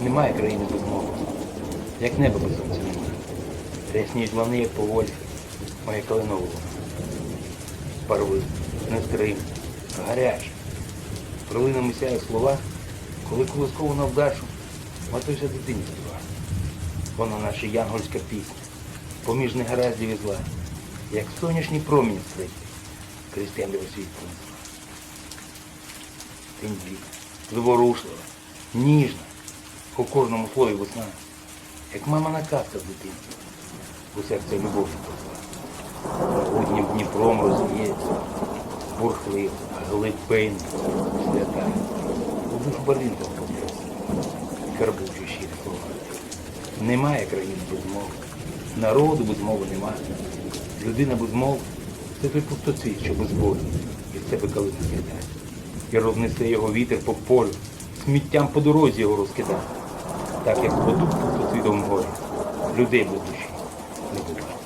Немає країни без мови. Як небо без сонця немає. Рясніють вони, як по волі, моя калинова. Парви, нестримна, гаряча. Пролинами сяє слова, коли колискову на вдачу, матуся дитині співає. Вона наша янгольська пісня, поміж негараздів і зла, як сонячний промінь світ, крізь темряву світ пронесла. Тендітна, зворушлива, ніжна, у кожному слові весна, як мамина казка з дитинства, у серце любов посла. Груднім Дніпром роз'ється, бурхлив, глибин, свята, душу барвінка вкладається, карбучі щирі слова. Немає країни без мови, народу без мови немає. Людина без мови це той пустоцвіт, що без волі, і в себе калину з'їдає. І рознесе його вітер по полю, сміттям по дорозі його розкидає. Так як воду в пустоцвітовому горі, людей будучи не буде.